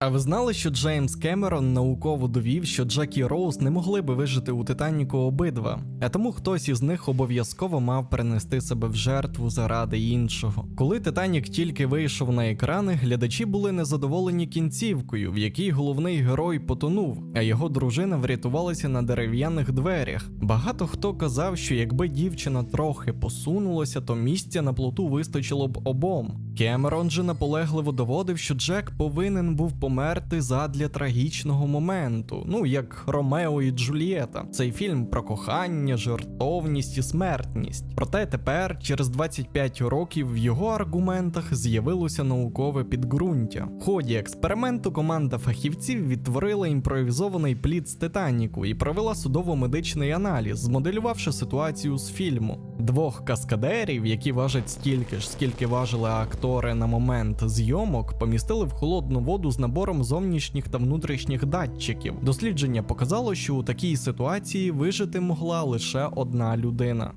А ви знали, що Джеймс Кемерон науково довів, що Джек і Роуз не могли би вижити у Титаніку обидва, а тому хтось із них обов'язково мав перенести себе в жертву заради іншого. Коли Титанік тільки вийшов на екрани, глядачі були незадоволені кінцівкою, в якій головний герой потонув, а його дружина врятувалася на дерев'яних дверях. Багато хто казав, що якби дівчина трохи посунулася, то місця на плоту вистачило б обом. Кемерон же наполегливо доводив, що Джек повинен був померти задля трагічного моменту, ну як Ромео і Джульєта. Цей фільм про кохання, жертовність і смертність. Проте тепер, через 25 років, в його аргументах з'явилося наукове підґрунтя. В ході експерименту команда фахівців відтворила імпровізований плід з Титаніку і провела судово-медичний аналіз, змоделювавши ситуацію з фільму. Двох каскадерів, які важать стільки ж, скільки важили актори на момент зйомок, помістили в холодну воду з набором зовнішніх та внутрішніх датчиків. Дослідження показало, що у такій ситуації вижити могла лише одна людина.